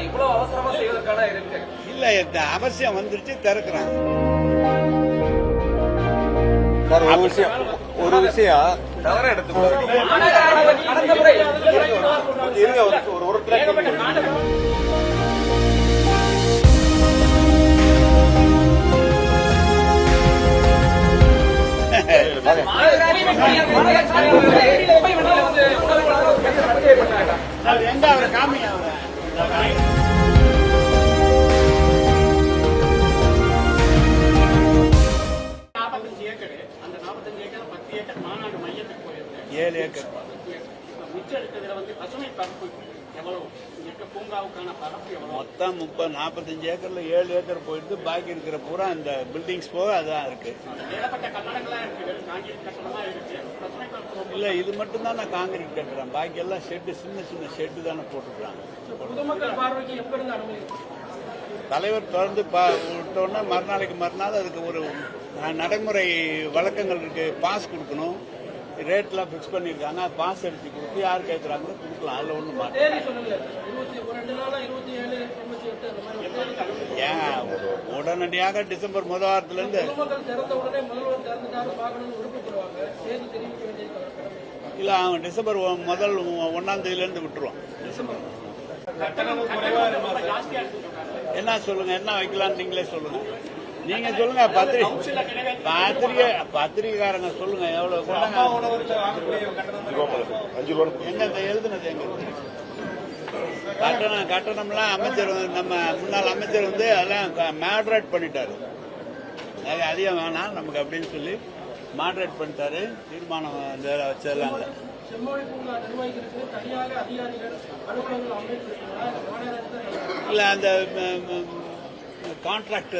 இவ்வளவு அவசரமா செய்வதற்கான இருக்கு. இல்ல இந்த அவசியம் வந்துருச்சு திறக்கிறாங்க. சார் ஒரு விஷயம். ஒரு விஷயம். தவற இருங்க ஒரு- ஒரு எங்க அவரை காமிங்க அவரை? நாற்பத்தஞ்சு வந்து பசுமை பரப்பு எவ்வளவு? மொத்தம் முப்பது நாற்பத்தஞ்சு ஏக்கர்ல ஏழு ஏக்கர் போயிட்டு பாக்கி இருக்கிற பூரா இந்த பில்டிங்ஸ் போக அதான் இருக்கு. இல்ல இது மட்டும் தான் நான் காங்கிரீட் கட்டுறேன். பாக்கி எல்லாம் ஷெட்டு சின்ன சின்ன ஷெட்டு தானே அனுமதி தலைவர் தொடர்ந்து விட்டோன்னே மறுநாளைக்கு மறுநாள் அதுக்கு ஒரு நடைமுறை வழக்கங்கள் இருக்கு. பாஸ் கொடுக்கணும். ரேட்லாம் ஃபிக்ஸ் பண்ணியிருக்காங்க பாஸ் எடுத்து கொடுத்து யார் கேட்குறாங்களோ கொடுக்கலாம். அதில் ஒன்றும் மாட்டேன் உடனடியாக டிசம்பர் முதல் வாரத்திலேருந்து. இல்லை. அவன் டிசம்பர் முதல் ஒ- ஒண்ணாம் தேதியிலேருந்து விட்டுருவான். என்ன சொல்லுங்க? என்ன வைக்கலாம்னு நீங்களே சொல்லுங்க. நீங்க சொல்லுங்க பத்திரிகை பத்திரிகை பத்திரிகைக்காரங்க சொல்லுங்க எவ்வளவு கொண்டாங்க எங்க எழுதுனது எங்க? கட்டணம் கட்டணம்லாம் அமைச்சர் நம்ம முன்னாள் அமைச்சர் வந்து அதெல்லாம் மேட்ரேட் பண்ணிட்டாரு. அது அதிகம் வேணாம் நமக்கு அப்படின்னு சொல்லி மாட்ரேட் பண்ணிட்டாரு. தீர்மானம் வச்சதெல்லாம் இல்லை இல்லை அந்த கான்ட்ராக்ட்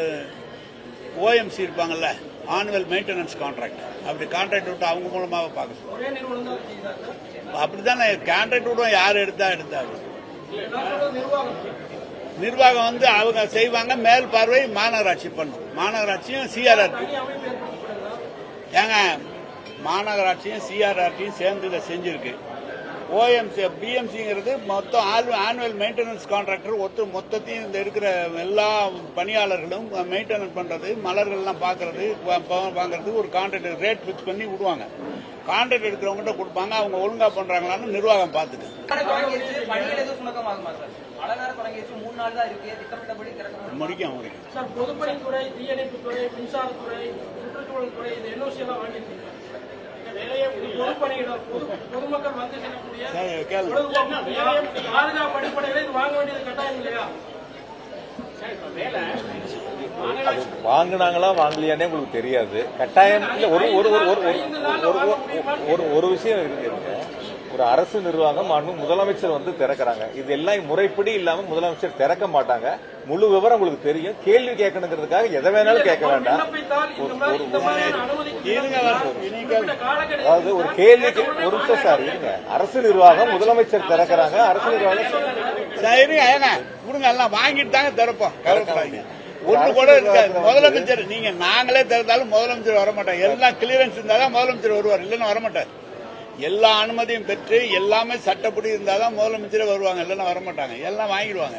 ஓஎம்சி இருப்பாங்கல்ல ஆனுவல் மெயின்டெனன்ஸ் கான்ட்ராக்ட் அப்படி கான்ட்ராக்ட் விட்டு அவங்க மூலமாக பார்க்க சொல்லுவாங்க. ஒரே நிறுவனம் தான் செய்தாங்க அப்படித்தானே கான்ட்ராக்ட் விடுவோம் யார் எடுத்தா சொல்றது நிர்வாகம் வந்து அவங்க செய்வாங்க மேல் பார்வை மாநகராட்சி பண்ணும். மாநகராட்சியும் சிஆர்ஆர் தனி அமைப்பு ஏற்படுத்தப்படுதா ஏங்க மாநகராட்சியும் சிஆர்ஆர்டியும் சேர்ந்து இதை செஞ்சிருக்கு. ஓஎம்சி பிஎம்சிங்கிறது மொத்தம் ஆனுவல் மெயின்டெனன்ஸ் கான்ட்ராக்டர் ஒத்து மொத்தத்தையும் இந்த இருக்கிற எல்லா பணியாளர்களும் மெயின்டெனன்ஸ் பண்றது மலர்கள்லாம் பார்க்கறது வாங்குறது ஒரு கான்ட்ராக்ட் ரேட் ஃபிக்ஸ் பண்ணி விடுவாங்க. கான்ட்ராக்ட் எடுக்கிறவங்ககிட்ட கொடுப்பாங்க அவங்க ஒழுங்கா பண்றாங்களான்னு நிர்வாகம் பார்த்துக்கு முடிக்கும் முடிக்கும். சார் பொதுப்பணித்துறை தீயணைப்புத்துறை மின்சாரத்துறை சுற்றுச்சூழல் துறை இந்த என்ஓசி எல்லாம் வாங்கியிருக்கீங்க பொதுமக்கள் வந்து செல்லக்கூடிய பாதுகாப்பு அடிப்படையில் இது வாங்க வேண்டியது கட்டாயம் இல்லையா? வாங்குனாங்களா வாங்கலையானே உங்களுக்கு தெரியாது. கட்டாயம் ஒரு ஒரு ஒரு ஒரு ஒரு- ஒரு ஒரு- ஒரு ஒரு விஷயம் இருக்குங்க ஒரு அரசு நிர்வாகம் மாண்பு முதலமைச்சர் வந்து திறக்கிறாங்க. இது எல்லாம் முறைப்படி இல்லாம முதலமைச்சர் திறக்க மாட்டாங்க. முழு விவரம் உங்களுக்கு தெரியும். கேள்வி கேட்கணுங்கிறதுக்காக எதை வேணாலும் கேட்க வேண்டாம். வர- அதாவது ஒரு கேள்விக்கு ஒரு நிமிஷம் சார் இருங்க. அரசு நிர்வாகம் முதலமைச்சர் திறக்கிறாங்க. அரசு நிர்வாகம் சரி கொடுங்க எல்லாம் வாங்கிட்டு தாங்க திறப்போம். ஒண்ணு கூட இருக்காது. முதலமைச்சர் நீங்க நாங்களே திறந்தாலும் முதலமைச்சர் வர மாட்டாங்க எல்லாம் கிளியரன்ஸ் இருந்தாதான் முதலமைச்சர் வருவார். இல்லைன்னா வரமாட்டார். எல்லா அனுமதியும் பெற்று எல்லாமே சட்டப்படி இருந்தாதான் முதலமைச்சரே வருவாங்க இல்லைன்னா வரமாட்டாங்க. எல்லாம் வாங்கிடுவாங்க.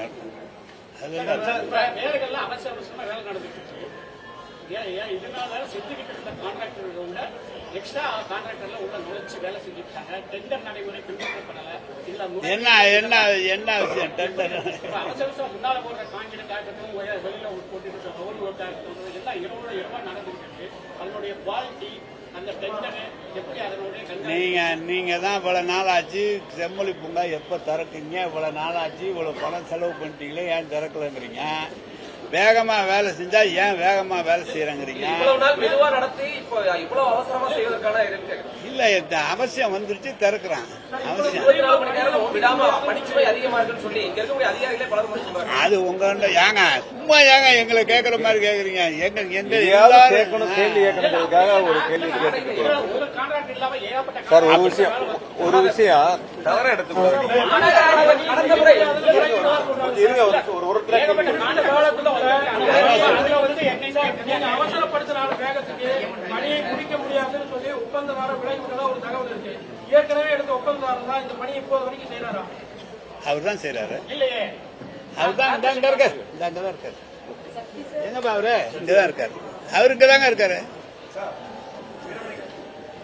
என்ன? என்ன என்ன விஷயம்? டெண்டர் வெளியில போட்டு எல்லாம் இரவோட இரவா நடந்துட்டு இருக்கு. அதனுடைய குவாலிட்டி நீங்கள் நீங்கள் நீங்க நீங்க தான் இவ்வளவு நாள் ஆச்சு செம்மொழி பூங்கா எப்ப திறக்குங்க இவ்வளவு நாள் ஆச்சு இவ்வளவு பணம் செலவு பண்ணிட்டீங்களே ஏன் திறக்கலங்கிறீங்க? வேகமா வேலை செஞ்சா ஏன் வேகமா வேலை செய்யறங்கிறீங்க? இவ்வளவு நாள் மெதுவா நடத்தி இப்போ இவ்வளவு அவசரமா செய்வதற்கான இருக்கு. இல்ல இந்த அவசியம் வந்துருச்சு திறக்கிறான். அவசியம். அது உங்க ஏங்க சும்மா ஏங்க எங்களை கேக்குற மாதிரி கேக்குறீங்க? எங்க எங்க கேட்கணும் கேள்வி கேட்கணுங்கிறதுக்காக ஒரு கேள்வி கேட்டு ஒரு கான்ட்ராக்ட் இல்லாம ஏகப்பட்ட சார் ஒரு விஷயம். ஒரு விஷயம். தவற எடுத்துக்கோ. கடந்த முறை இருங்க ஒரு- ஒரு ஒரு அதுல வந்து என்னைக்கு நீங்க அவசரப்படுத்தினால வேகத்துக்கு பணியை முடிக்க முடியாதுன்னு சொல்லி ஒப்பந்ததாரர் விலகி விட்டதா ஒரு தகவல் இருக்கு. ஏற்கனவே எடுத்த ஒப்பந்ததாரர் தான் இந்த பணியை இப்போது வரைக்கும் செய்யறாரா அவர் தான் செய்யறாரு இல்லையே. அதுதான் இந்த அங்க இருக்காரு. இந்த அங்கதான் இருக்காரு. எங்கப்பா அவரு? இங்கதான் இருக்காரு. அவரு இங்கதாங்க இருக்காரு ஆனா அதே மாதிரி இந்த